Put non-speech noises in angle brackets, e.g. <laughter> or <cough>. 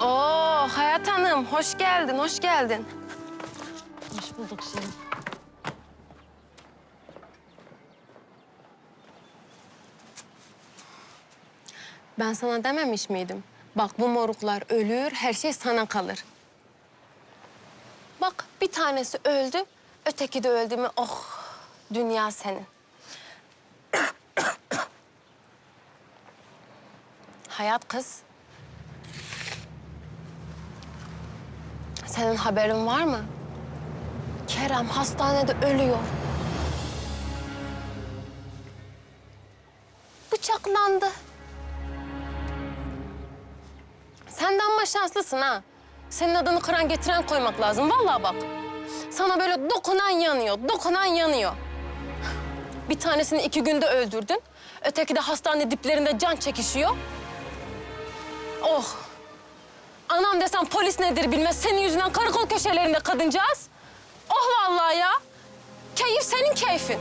Oo Hayat Hanım, hoş geldin, hoş geldin. Hoş bulduk Şirin. Ben sana dememiş miydim? Bak bu moruklar ölür, her şey sana kalır. Bak bir tanesi öldü, öteki de öldü mü oh dünya senin. <coughs> Hayat kız. Senin haberin var mı? Kerem hastanede ölüyor. Bıçaklandı. Sen de ama şanslısın ha. Senin adını kıran getiren koymak lazım. Vallahi bak. Sana böyle dokunan yanıyor, dokunan yanıyor. Bir tanesini iki günde öldürdün. Öteki de hastane diplerinde can çekişiyor. Oh. Anam desem polis nedir bilmez. Senin yüzünden karakol köşelerinde kadıncağız. Oh vallahi ya. Keyif senin keyfin.